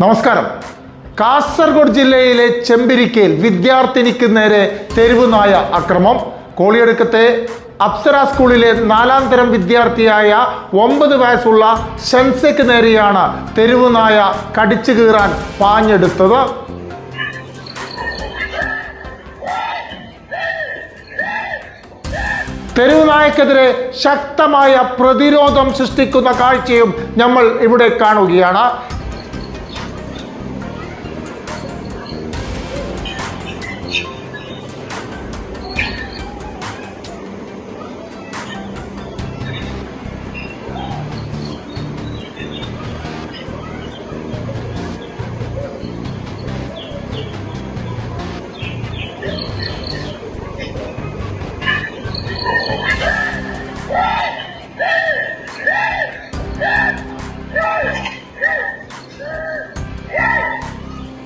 നമസ്കാരം. കാസർഗോഡ് ജില്ലയിലെ ചെമ്പിരിക്കയിൽ വിദ്യാർത്ഥിനിക്ക് നേരെ തെരുവുനായ അക്രമം. കോളിയടുക്കത്തെ അപ്സര സ്കൂളിലെ നാലാം തരം വിദ്യാർത്ഥിയായ ഒമ്പത് വയസ്സുള്ള ഷൻസയ്ക്ക് നേരെയാണ് തെരുവുനായ കടിച്ചു കീറാൻ പാഞ്ഞെടുത്തത്. തെരുവുനായക്കെതിരെ ശക്തമായ പ്രതിരോധം സൃഷ്ടിക്കുന്ന കാഴ്ചയും നമ്മൾ ഇവിടെ കാണുകയാണ്.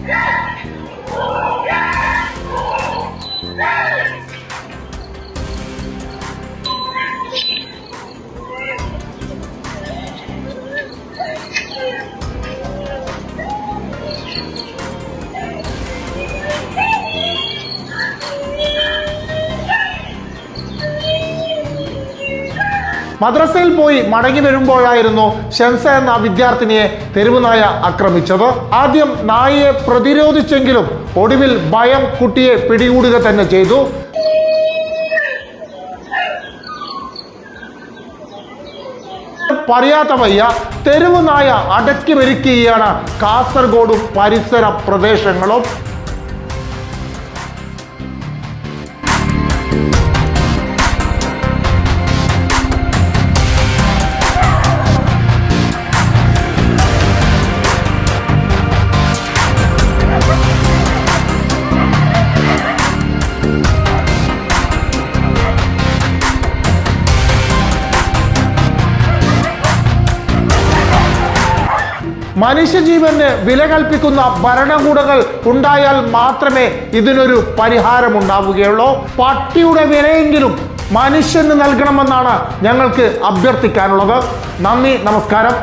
Yeah! മദ്രസയിൽ പോയി മടങ്ങി വരുമ്പോഴായിരുന്നു ഷെൻസ എന്ന വിദ്യാർത്ഥിനിയെ തെരുവുനായ ആക്രമിച്ചത്. ആദ്യം നായയെ പ്രതിരോധിച്ചെങ്കിലും ഒടുവിൽ ഭയം കുട്ടിയെ പിടികൂടുക തന്നെ ചെയ്തു. പറയാത്ത വയ്യ തെരുവ് നായ അടക്കി വരിക്കുകയാണ് കാസർഗോഡും പരിസര പ്രദേശങ്ങളും. മനുഷ്യജീവന് വില കൽപ്പിക്കുന്ന ഭരണകൂടങ്ങൾ ഉണ്ടായാൽ മാത്രമേ ഇതിനൊരു പരിഹാരം ഉണ്ടാവുകയുള്ളൂ പട്ടിയുടെ വിലയെങ്കിലും മനുഷ്യന് നൽകണമെന്നാണ് ഞങ്ങൾക്ക് അഭ്യർത്ഥിക്കാനുള്ളത്. നന്ദി നമസ്കാരം.